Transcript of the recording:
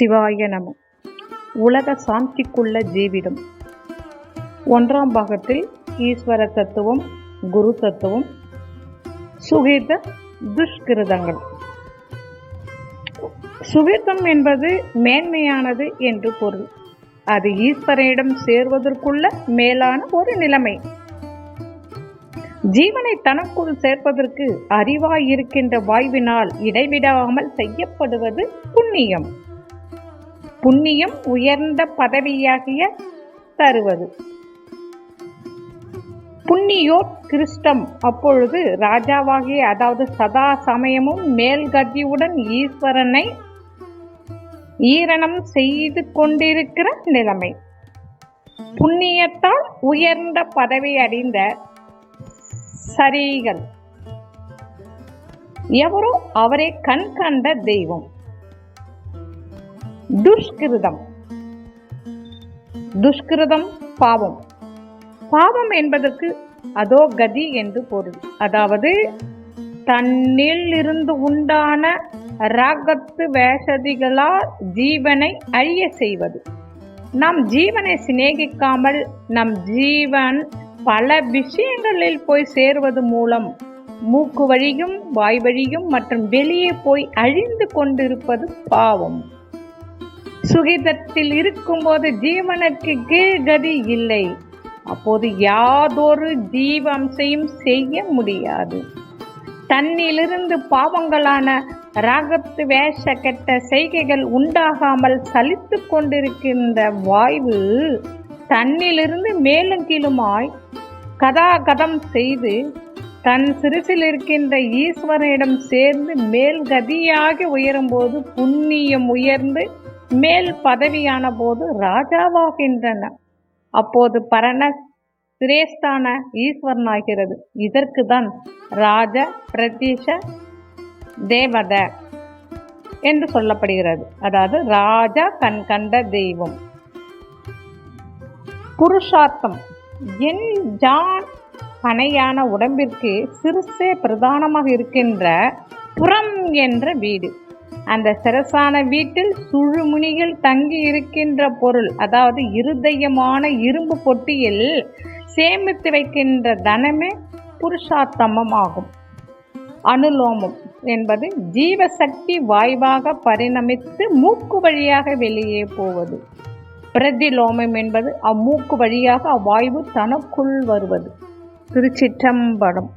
சிவாய நமம் உலக சாந்திக்குள்ள ஜீவிதம். ஒன்றாம் பாகத்தில் ஈஸ்வர தத்துவம் குரு தத்துவம் சுகித துஷ்கிருதங்கள். சுகிதம் என்பது மேன்மையானது என்று பொருள். அது ஈஸ்வரனிடம் சேர்வதற்குள்ள மேலான ஒரு நிலைமை. ஜீவனை தனக்குள் சேர்ப்பதற்கு அறிவாய் இருக்கின்ற வாய்வினால் இடைவிடாமல் செய்யப்படுவது புண்ணியம். புண்ணியம் உயர்ந்த பதவியாகிய தருவது. புண்ணியோர் கிருஷ்டம். அப்பொழுது ராஜாவாகிய அதாவது சதா சமயமும் மேல்கதியுடன் ஈஸ்வரனை ஈரணம் செய்து கொண்டிருக்கிற நிலைமை. புண்ணியத்தால் உயர்ந்த பதவி அடைந்த சரிகள் எவரோ அவரே கண் கண்ட தெய்வம். துஷ்கிருதம். துஷ்கிருதம் பாவம். பாவம் என்பதற்கு அதோ கதி என்று பொருள். அதாவது தன்னில் இருந்து உண்டான ராகத்து வேஷதிகளால் ஜீவனை அழிய செய்வது. நம் ஜீவனை சிநேகிக்காமல் நம் ஜீவன் பல விஷயங்களில் போய் சேருவது மூலம் மூக்கு வழியும் வாய் வழியும் மற்றும் வெளியே போய் அழிந்து கொண்டிருப்பது பாவம். சுகிதத்தில் இருக்கும்போது ஜீவனுக்கு கீழ்கதி இல்லை. அப்போது யாதொரு ஜீவம்சையும் செய்ய முடியாது. தன்னிலிருந்து பாவங்களான ராகத்து வேஷ கெட்ட செய்கைகள் உண்டாகாமல் சலித்து கொண்டிருக்கின்ற வாய்வு தன்னிலிருந்து மேலும் கீழுமாய் கதாகதம் செய்து தன் சிறுசில் இருக்கின்ற ஈஸ்வரனிடம் சேர்ந்து மேல்கதியாக உயரும்போது புண்ணியம் உயர்ந்து மேல் பதவியான போது ராஜாவாகின்றன. அப்போது பரண சிரேஷ்டான ஈஸ்வரனாகிறது. இதற்கு தான் ராஜ பிரதீஷ தேவத என்று சொல்லப்படுகிறது. அதாவது ராஜா கண் கண்ட தெய்வம். புருஷார்த்தம். என் ஜான் பனையான உடம்பிற்கு சிறுசே பிரதானமாக இருக்கின்ற புறம் என்ற வீடு. அந்த சிரசான வீட்டில் சுழுமுனிகள் தங்கி இருக்கின்ற பொருள் அதாவது இருதயமான இரும்பு பொட்டியில் சேமித்து வைக்கின்ற தனமே புருஷார்த்தமம் ஆகும். அனுலோமம் என்பது ஜீவசக்தி வாய்வாக பரிணமித்து மூக்கு வழியாக வெளியே போவது. பிரதிலோமம் என்பது அம்மூக்கு வழியாக அவ்வாய்வு தனக்குள் வருவது. திருச்சிற்றம்படம்